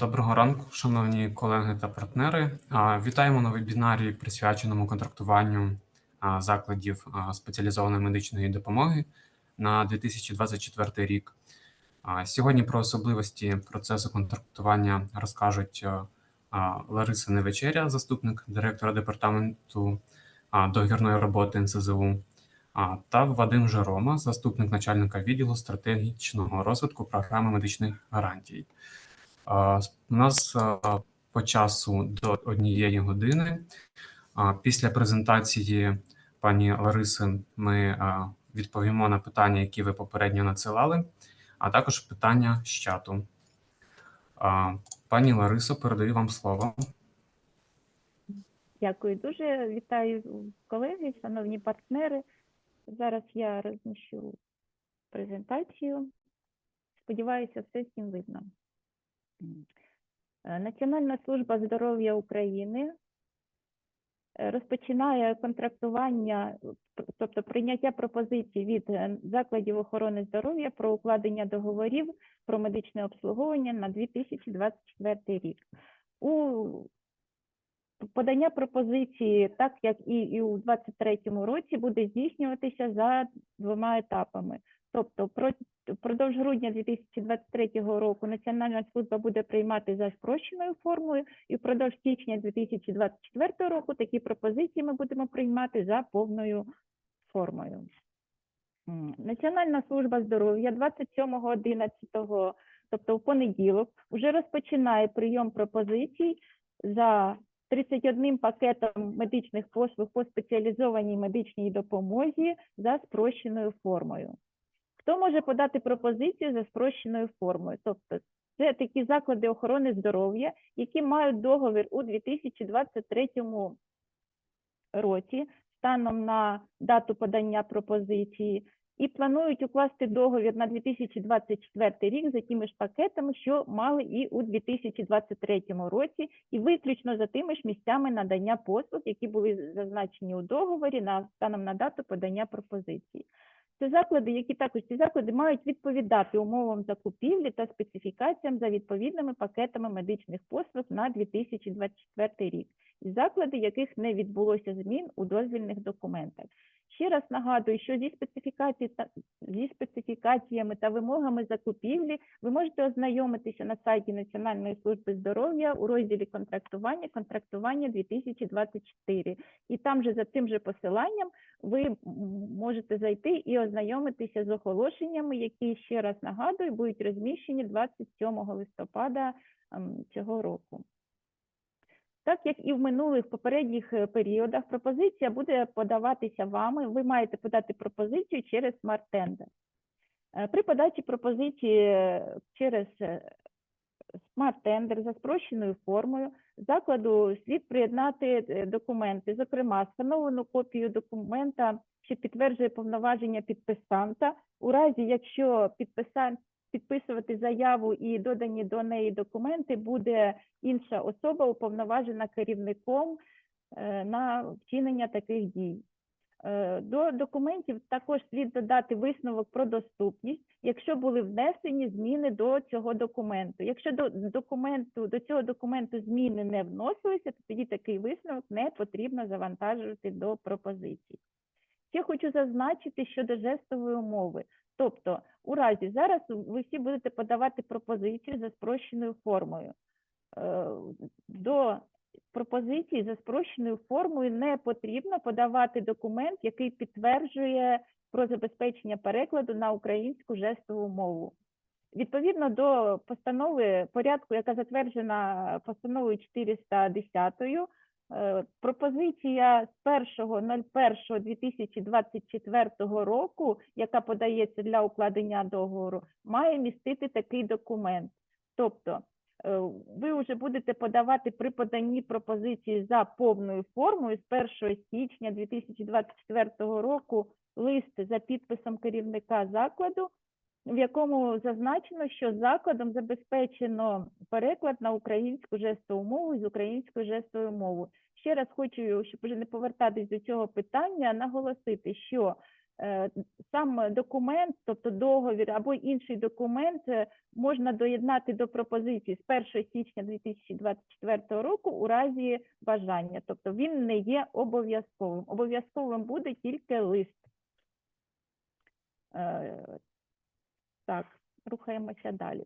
Доброго ранку, шановні колеги та партнери. Вітаємо на вебінарі, присвяченому контрактуванню закладів спеціалізованої медичної допомоги на 2024 рік. Сьогодні про особливості процесу контрактування розкажуть Лариса Невечеря, заступник директора департаменту договірної роботи НСЗУ, та Вадим Жерома, заступник начальника відділу стратегічного розвитку програми медичних гарантій. У нас по часу до однієї години. Після презентації пані Лариси ми відповімо на питання, які ви попередньо надсилали, а також питання з чату. Пані Ларисо, передаю вам слово. Дякую дуже. Вітаю колеги, шановні партнери. Зараз я розміщу презентацію. Сподіваюся, все всім видно. Е, Національна служба здоров'я України е, розпочинає контрактування, тобто прийняття пропозицій від е, закладів охорони здоров'я про укладення договорів про медичне обслуговування на 2024 рік. У подання пропозиції, так як і, і у 2023 році, буде здійснюватися за двома етапами. Тобто, про- впродовж грудня 2023 року Національна служба буде приймати за спрощеною формою, і впродовж січня 2024 року такі пропозиції ми будемо приймати за повною формою. Національна служба здоров'я 27.11, тобто в понеділок, вже розпочинає прийом пропозицій за 31 пакетом медичних послуг по спеціалізованій медичній допомозі за спрощеною формою. Хто може подати пропозицію за спрощеною формою? Тобто це такі заклади охорони здоров'я, які мають договір у 2023 році станом на дату подання пропозиції і планують укласти договір на 2024 рік за тими ж пакетами, що мали і у 2023 році, і виключно за тими ж місцями надання послуг, які були зазначені у договорі на станом на дату подання пропозиції. Це заклади, які також ці заклади мають відповідати умовам закупівлі та специфікаціям за відповідними пакетами медичних послуг на 2024 рік, і заклади, яких не відбулося змін у дозвільних документах. Ще раз нагадую, що зі зі специфікаціями та вимогами закупівлі ви можете ознайомитися на сайті Національної служби здоров'я у розділі контрактування, контрактування 2024. І там же за цим же посиланням ви можете зайти і ознайомитися з оголошеннями, які ще раз нагадую, будуть розміщені 27 листопада ем, цього року. Так як і в минулих попередніх е, періодах, пропозиція буде подаватися вами. Ви маєте подати пропозицію через Tender. Е, При подачі пропозиції е, через Tender за спрощеною формою закладу слід приєднати документи, зокрема, встановлену копію документа, що підтверджує повноваження підписанта, у разі якщо підписан... підписувати заяву і додані до неї документи буде інша особа, уповноважена керівником е, на вчинення таких дій. Е, До документів також слід додати висновок про доступність, якщо були внесені зміни до цього документу. Якщо до документу до цього документу зміни не вносилися, то тоді такий висновок не потрібно завантажувати до пропозицій. Ще хочу зазначити щодо жестової умови. Тобто, у разі зараз ви всі будете подавати пропозицію за спрощеною формою. Е, До пропозиції за спрощеною формою не потрібно подавати документ, який підтверджує про забезпечення перекладу на українську жестову мову. Відповідно до постанови порядку, яка затверджена постановою 410, е, пропозиція з 1.01.2024 року, яка подається для укладення договору, має містити такий документ. Тобто е, ви вже будете подавати при поданні пропозиції за повною формою з 1 січня 2024 року лист за підписом керівника закладу, в якому зазначено, що закладом забезпечено переклад на українську жестову мову з українською жестовою мовою. Ще раз хочу, щоб вже не повертатись до цього питання, наголосити, що е, сам документ, тобто договір або інший документ, е, можна доєднати до пропозиції з 1 січня 2024 року у разі бажання. Тобто він не є обов'язковим. Обов'язковим буде тільки лист. Так, рухаємося далі.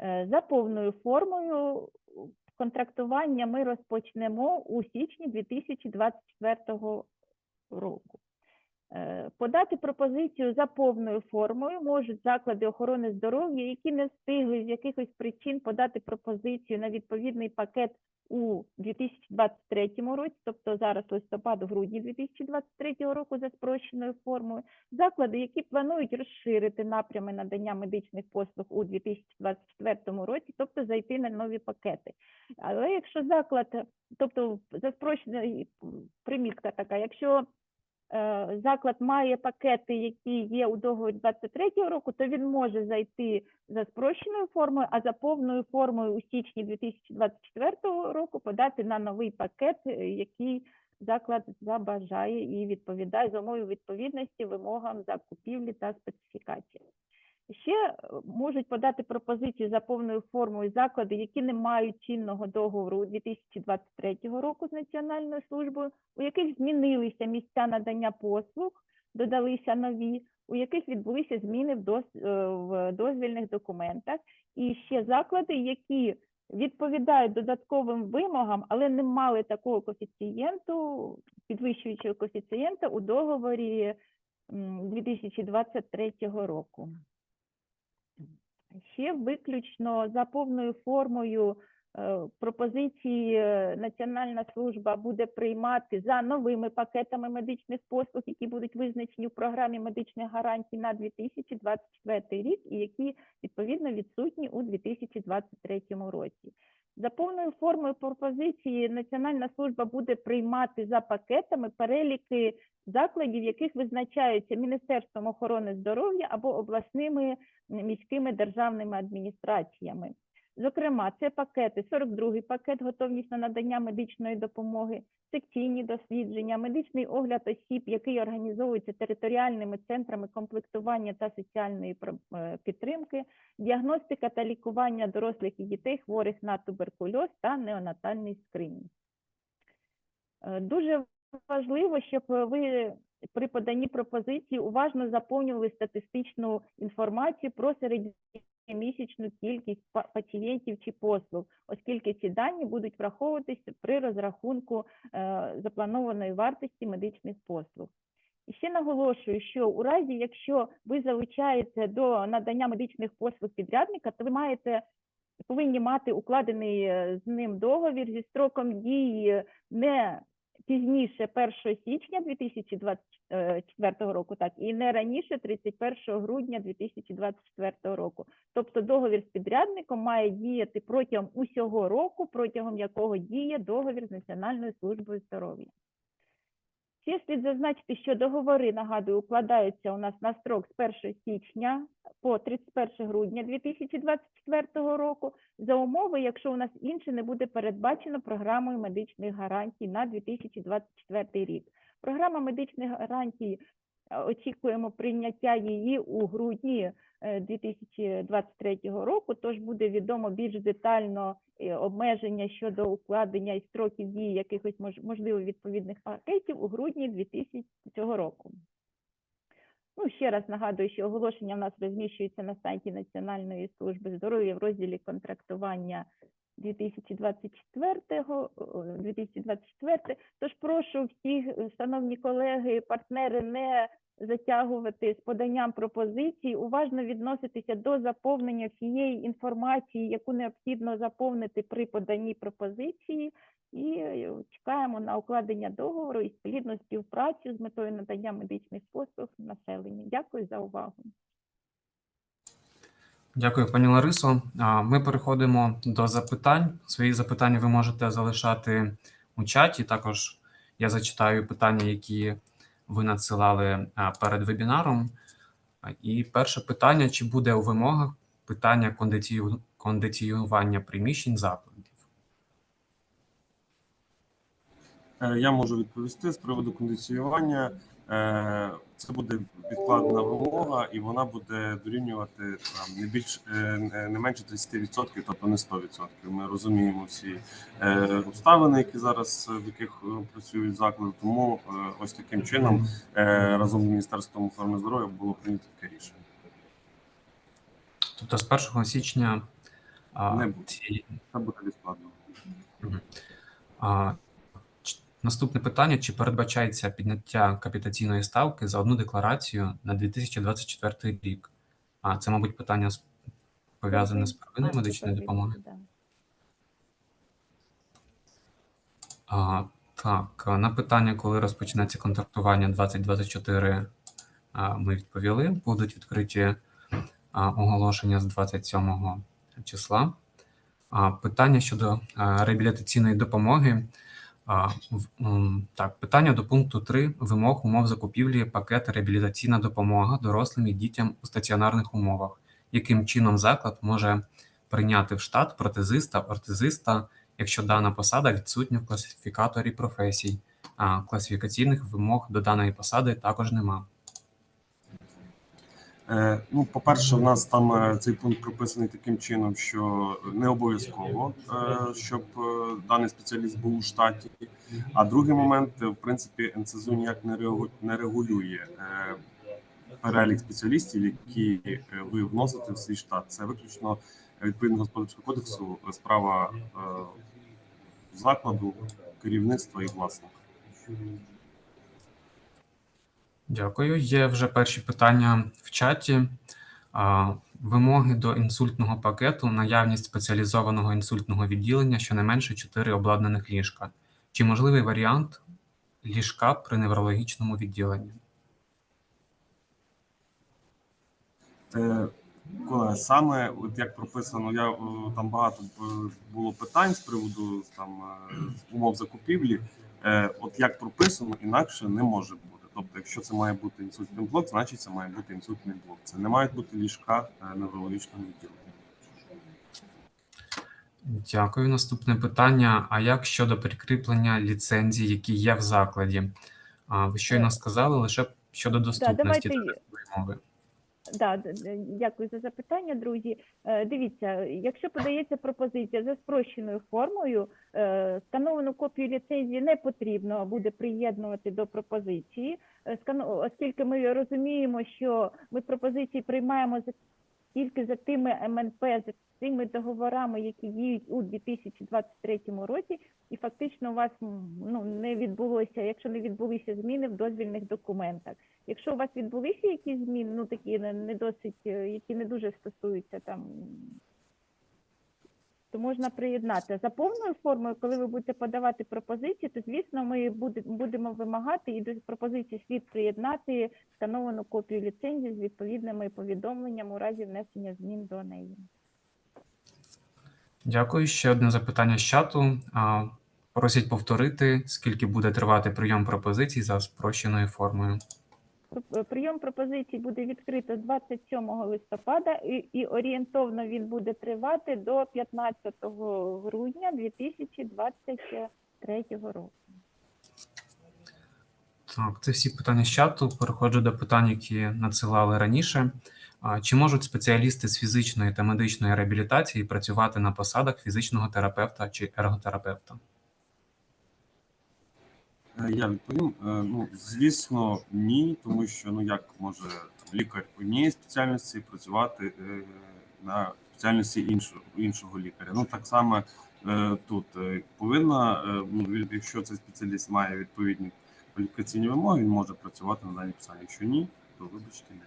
Е, За повною формою контрактування ми розпочнемо у січні 2024 року. Е, Подати пропозицію за повною формою можуть заклади охорони здоров'я, які не встигли з якихось причин подати пропозицію на відповідний пакет у 2023 році, тобто зараз листопад-грудні 2023 року за спрощеною формою, заклади, які планують розширити напрями надання медичних послуг у 2024 році, тобто зайти на нові пакети. Але якщо заклад, тобто за спрощеною примітка така, якщо заклад має пакети, які є у договорі 23 року, то він може зайти за спрощеною формою, а за повною формою у січні 2024 року подати на новий пакет, е, який заклад забажає і відповідає за умови відповідності вимогам закупівлі та специфікації. Ще е, можуть подати пропозицію за повною формою заклади, які не мають чинного договору у 2023 року з Національною службою, у яких змінилися місця надання послуг, додалися нові, у яких відбулися зміни в, доз, е, в дозвільних документах, і ще заклади, які відповідають додатковим вимогам, але не мали такого коефіцієнту, підвищуючого коефіцієнта у договорі м, 2023 року. Ще виключно за повною формою е, пропозиції е, Національна служба буде приймати за новими пакетами медичних послуг, які будуть визначені в програмі медичних гарантій на 2024 рік і які відповідно відсутні у 2023 році. За повною формою пропозиції Національна служба буде приймати за пакетами переліки закладів, яких визначаються Міністерством охорони здоров'я або обласними міськими державними адміністраціями. Зокрема, це пакети, 42-й пакет готовність на надання медичної допомоги, секційні дослідження, медичний огляд осіб, який організовується територіальними центрами комплектування та соціальної е, підтримки, діагностика та лікування дорослих і дітей, хворих на туберкульоз та неонатальний скринінг. Е, Дуже важливо, щоб ви при поданні пропозиції уважно заповнювали статистичну інформацію про середньомісячну кількість пацієнтів чи послуг, оскільки ці дані будуть враховуватися при розрахунку е, запланованої вартості медичних послуг. І ще наголошую, що у разі, якщо ви залучаєте до надання медичних послуг підрядника, то ви маєте повинні мати укладений е, з ним договір зі строком дії не пізніше 1 січня 2024 року, так і не раніше 31 грудня 2024 року. Тобто договір з підрядником має діяти протягом усього року, протягом якого діє договір з Національною службою здоров'я. Ще слід зазначити, що договори, нагадую, укладаються у нас на строк з 1 січня по 31 грудня 2024 року за умови, якщо у нас інше не буде передбачено програмою медичних гарантій на 2024 рік. Програма медичних гарантій очікуємо прийняття її у грудні е, 2023 року, тож буде відомо більш детально е, обмеження щодо укладення і строків дії якихось можливо відповідних пакетів у грудні 2000 цього року. Ну, ще раз нагадую, що оголошення в нас розміщується на сайті Національної служби здоров'я в розділі контрактування 2024, о, 2024. Тож прошу всіх, е, шановні колеги, партнери, не затягувати з поданням пропозицій, уважно відноситися до заповнення всієї інформації, яку необхідно заповнити при поданні пропозиції, і е, чекаємо на укладення договору і плідну співпрацю з метою надання медичних послуг населенню. Дякую за увагу. Дякую, пані Ларисо. Ми переходимо до запитань. Свої запитання ви можете залишати у чаті. Також я зачитаю питання, які ви надсилали перед вебінаром. І перше питання: чи буде у вимогах питання кондицію- кондиціювання приміщень закладів? Е, Я можу відповісти з приводу кондиціювання. Це буде відкладена вимога, і вона буде дорівнювати там не більш е, не- менше 30%, тобто не 100%. Ми розуміємо всі е, обставини, які зараз е, в яких працюють заклади. Тому ось таким чином разом з міністерством охорони здоров'я було прийнято таке рішення. Тобто з 1 січня Не буде. Це буде відкладено. а, наступне питання: чи передбачається підняття капітаційної ставки за одну декларацію на 2024 рік? А це, мабуть, питання пов'язане з первинною медичною допомогою. А, так, на питання, коли розпочнеться контрактування 2024, а, ми відповіли. Будуть відкриті оголошення з 27 числа. А, питання щодо реабілітаційної допомоги. Так, питання до пункту 3 вимог умов закупівлі пакет реабілітаційна допомога дорослим і дітям у стаціонарних умовах. Яким чином заклад може прийняти в штат протезиста, ортезиста, якщо дана посада відсутня в класифікаторі професій, а класифікаційних вимог до даної посади також нема. Е, Ну, по-перше, в нас там е, цей пункт прописаний таким чином, що не обов'язково, е, щоб даний спеціаліст був у штаті. А другий момент, в принципі, НСЗУ ніяк не регулює перелік спеціалістів, які ви вносите в свій штат. Це виключно відповідно господарського кодексу справа закладу, керівництва і власника. Дякую. Є вже перші питання в чаті. Вимоги до інсультного пакету, наявність спеціалізованого інсультного відділення, щонайменше 4 обладнаних ліжка. Чи можливий варіант ліжка при неврологічному відділенні? Е, Колеги, саме от як прописано, я е, там багато е, було питань з приводу там умов закупівлі. От як прописано, інакше не може бути. Тобто, якщо це має бути інсультний блок, значить це має бути інсультний блок. Це не мають бути ліжка е, неврологічного відділення. Дякую. Наступне питання: а як щодо прикріплення ліцензій, які є в закладі? А, Ви щойно сказали лише щодо доступності давайте- такої мови. Да, дякую за запитання, друзі. Е, Дивіться, якщо подається пропозиція за спрощеною формою, е, встановлену копію ліцензії не потрібно буде приєднувати до пропозиції, е, оскільки ми розуміємо, що ми пропозиції приймаємо за тільки за тими МНП, за тими договорами, які діють у 2023 році, і фактично у вас ну не відбулося, якщо не відбулися зміни в дозвільних документах. Якщо у вас відбулися якісь зміни, ну такі не, не досить, е, які не дуже стосуються там, то можна приєднати. За повною формою, коли ви будете подавати пропозиції, то звісно ми буде, будемо вимагати і до пропозиції слід приєднати встановлену копію ліцензії з відповідними повідомленнями у разі внесення змін до неї. Дякую. Ще одне запитання з чату. Просять повторити, скільки буде тривати прийом пропозицій за спрощеною формою. Прийом пропозицій буде відкрито 27 листопада і, і орієнтовно він буде тривати до 15 грудня 2023 року. Так, це всі питання з чату. Переходжу до питань, які надсилали раніше. Чи можуть спеціалісти з фізичної та медичної реабілітації працювати на посадах фізичного терапевта чи ерготерапевта? Е, Я відповім. Е, Ну, звісно, ні, тому що ну як може лікар однієї спеціальності працювати е, на спеціальності іншого іншого лікаря. Ну так само тут повинна, ну, якщо цей спеціаліст має відповідні кваліфікаційні вимоги, він може працювати на даній посаді. Якщо ні, то вибачте ні.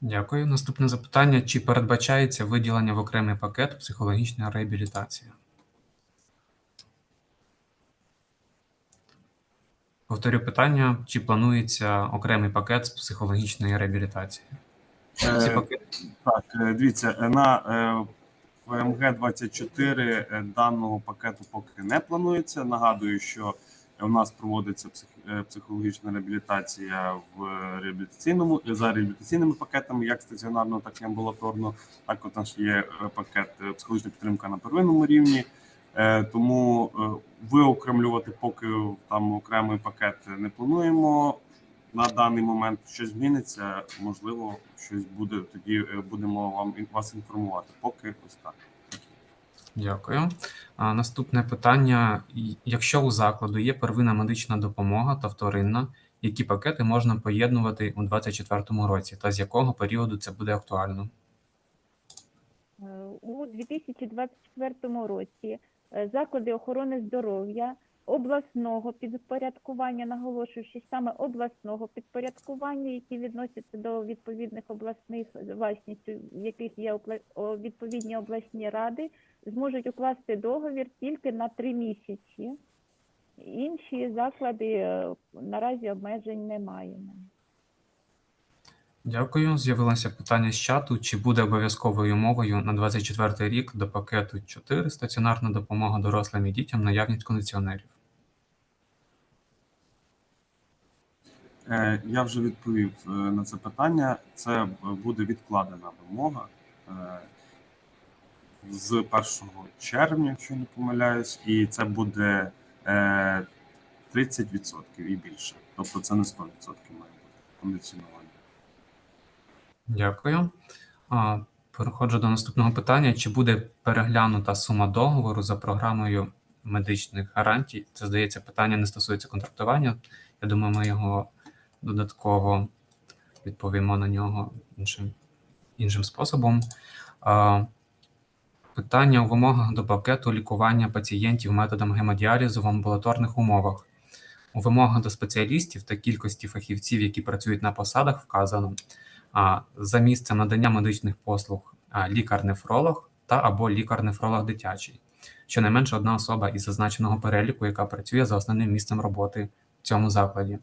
Дякую. Наступне запитання: чи передбачається виділення в окремий пакет психологічна реабілітація? Повторю питання: чи планується окремий пакет з психологічної реабілітації? Ці Е, пакети Так, е, дивіться, на е, ВМГ 24 е, даного пакету поки не планується. Нагадую, що у нас проводиться психологічна реабілітація в реабілітаційному за реабілітаційними пакетами, як стаціонарно, так і амбулаторно. Також у нас є пакет психологічна підтримка на первинному рівні. Е, Тому е, виокремлювати поки там окремий пакет не плануємо. На даний момент щось зміниться, можливо, щось буде. Тоді е, будемо вам вас інформувати. Поки ось так. Дякую. А, наступне питання: якщо у закладу є первинна медична допомога та вторинна, які пакети можна поєднувати у 2024 році, та з якого періоду це буде актуально? У 2024 році заклади охорони здоров'я обласного підпорядкування, наголошуючи саме обласного підпорядкування, які відносяться до відповідних обласних власністю, в яких є відповідні обласні ради, зможуть укласти договір тільки на три місяці. Інші заклади е, наразі обмежень немає. Дякую. З'явилося питання з чату: чи буде обов'язковою умовою на 2024 рік до пакету 4 стаціонарна допомога дорослим і дітям наявність кондиціонерів? Е, Я вже відповів е, на це питання. Це е, буде відкладена вимога з 1 червня, якщо не помиляюсь, і це буде е, 30% і більше. Тобто це не 100% має бути кондиціонування. Дякую. А, Переходжу до наступного питання: чи буде переглянута сума договору за програмою медичних гарантій? Це здається, питання не стосується контрактування. Я думаю, ми його додатково відповімо на нього іншим, іншим способом. Питання у вимогах до пакету лікування пацієнтів методом гемодіалізу в амбулаторних умовах. У вимогах до спеціалістів та кількості фахівців, які працюють на посадах, вказано за місцем надання медичних послуг лікар-нефролог та або лікар-нефролог дитячий. Щонайменше одна особа із зазначеного переліку, яка працює за основним місцем роботи в цьому закладі.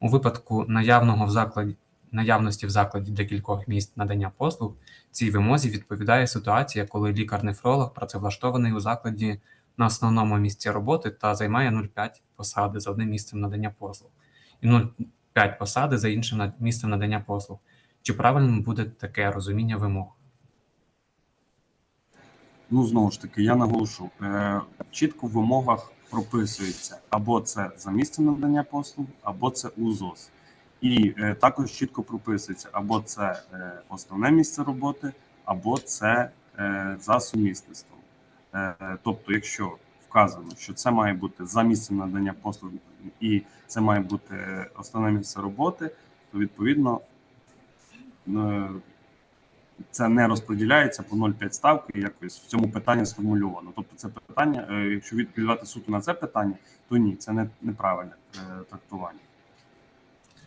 У випадку наявного в закладі наявності в закладі декількох місць надання послуг, цій вимозі відповідає ситуація, коли лікар-нефролог працевлаштований у закладі на основному місці роботи та займає 0,5 посади за одним місцем надання послуг і 0,5 посади за іншим місцем надання послуг. Чи правильним буде таке розуміння вимог? Ну, знову ж таки, я наголошу, е, чітко в вимогах прописується або це за місцем надання послуг, або це УЗОС. І е, також чітко прописується або це е, основне місце роботи, або це за сумісництвом. Тобто, якщо вказано, що це має бути за місцем надання послуг і це має бути основне місце роботи, то відповідно це не розподіляється по 0,5 ставки, якось в цьому питанні сформульовано. Тобто, це питання, е, якщо відповідати суто на це питання, то ні, це не неправильне е, трактування.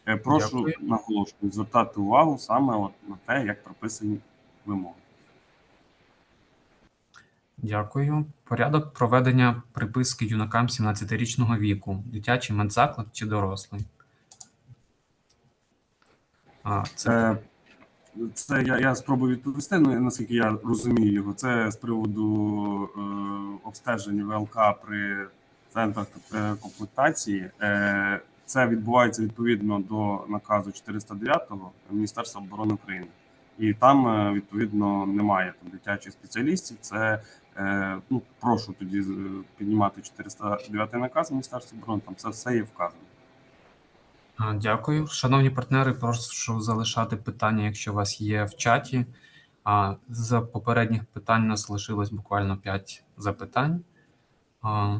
Е, Прошу Дякую. наголошую звертати увагу саме от на те, як прописані вимоги. Дякую. Порядок проведення приписки юнакам 17-річного віку, дитячий медзаклад чи дорослий? А, це Це, я, я спробую відповісти, ну, наскільки я розумію його. Це з приводу е, обстежень ВЛК при центрах комплектації. Е, це відбувається відповідно до наказу 409 Міністерства оборони України. І там е, відповідно немає там дитячих спеціалістів. Це е, ну прошу тоді е, піднімати 409 наказ Міністерства оборони. Там це все є вказано. А, Дякую. Шановні партнери, прошу залишати питання, якщо у вас є в чаті. А, З попередніх питань у нас лишилось буквально 5 запитань. А,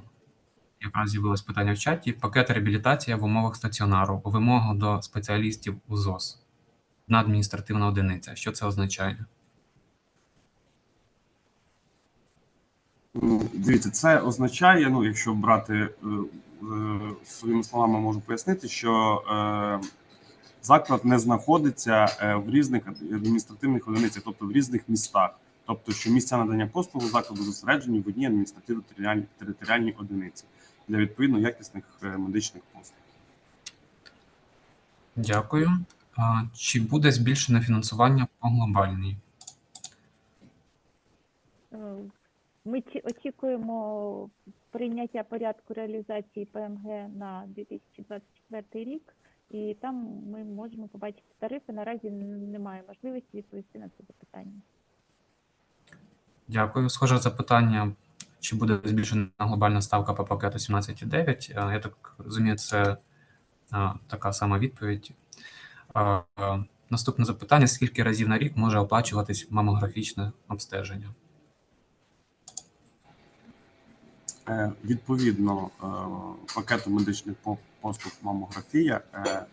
Якраз з'явилось питання в чаті. Пакет реабілітація в умовах стаціонару. У вимогу до спеціалістів УЗОС. Одна адміністративна одиниця. Що це означає? Ну, Дивіться, це означає, ну, якщо брати е, е, своїми словами, можу пояснити, що е, заклад не знаходиться е, в різних адміністративних одиницях, тобто в різних містах. Тобто, що місця надання послуг закладу зосереджені в одній адміністративно-територіальній територіальній одиниці для відповідно якісних е, медичних послуг. Дякую. А, Чи буде збільшене фінансування по глобальній? Е, Ми очікуємо прийняття порядку реалізації ПМГ на 2024 рік, і там ми можемо побачити тарифи. Наразі немає можливості відповісти на це запитання. Дякую. Схоже запитання чи буде збільшена глобальна ставка по пакету 17,9? Е, Я так розумію, це е, така сама відповідь. Е, Наступне запитання: скільки разів на рік може оплачуватись мамографічне обстеження? Е, Відповідно е, пакету медичних по- послуг мамографія е,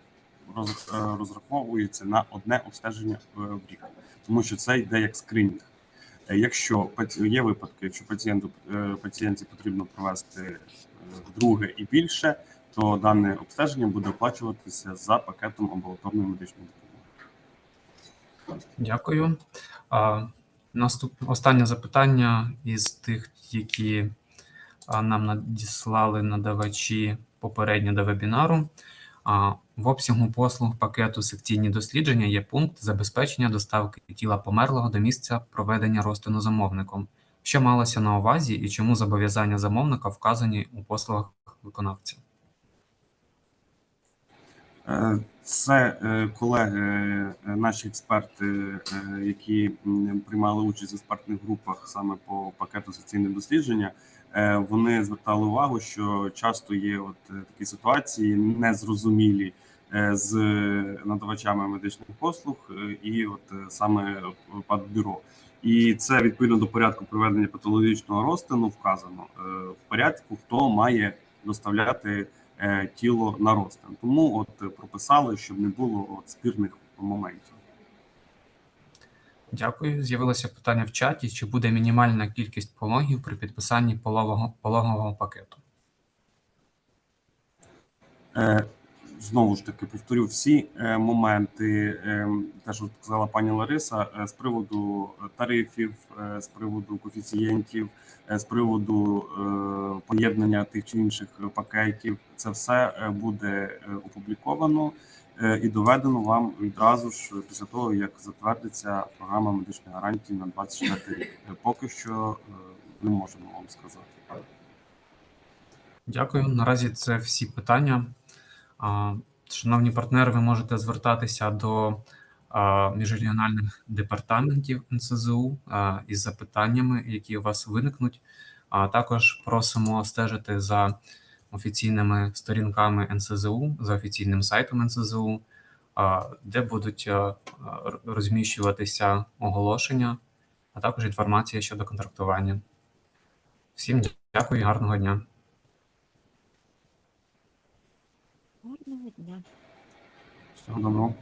роз- е, розраховується на одне обстеження е, в рік, тому що це йде як скринінг. Е, Якщо є випадки, якщо пацієнту е, пацієнтці потрібно провести е, друге і більше, то дане обстеження буде оплачуватися за пакетом амбулаторної медичної допомоги. Дякую. А, Наступ... Останнє запитання із тих, які нам надіслали надавачі попередньо до вебінару. В обсягу послуг пакету секційні дослідження є пункт забезпечення доставки тіла померлого до місця проведення розтину замовником. Що малося на увазі і чому зобов'язання замовника вказані у послугах виконавця? Е, Це е, колеги, е, наші експерти, які приймали участь в експертних групах саме по пакету соціальних дослідження. Е, Вони звертали увагу, що часто є от е, такі ситуації незрозумілі е, з надавачами медичних послуг і от саме бюро. І це відповідно до порядку проведення патологічного розтину вказано в порядку, хто має доставляти тіло на розтин. Тому от прописали, щоб не було от спірних моментів. Дякую. З'явилося питання в чаті: чи буде мінімальна кількість пологів при підписанні пологового, пологового пакету? Е, Знову ж таки, повторю всі е, моменти, е, те, що сказала пані Лариса, е, з приводу тарифів, з приводу коефіцієнтів, з приводу поєднання тих чи інших пакетів, це все буде опубліковано і доведено вам відразу ж після того, як затвердиться програма медичних гарантій на 24 рік. Поки що не можемо вам сказати. Дякую. Наразі це всі питання. Шановні партнери, ви можете звертатися до міжрегіональних департаментів НСЗУ із запитаннями, які у вас виникнуть. А також просимо стежити за офіційними сторінками НСЗУ, за офіційним сайтом НСЗУ, де будуть розміщуватися оголошення, а також інформація щодо контрактування. Всім дякую гарного дня. Гарного дня. Всього доброго.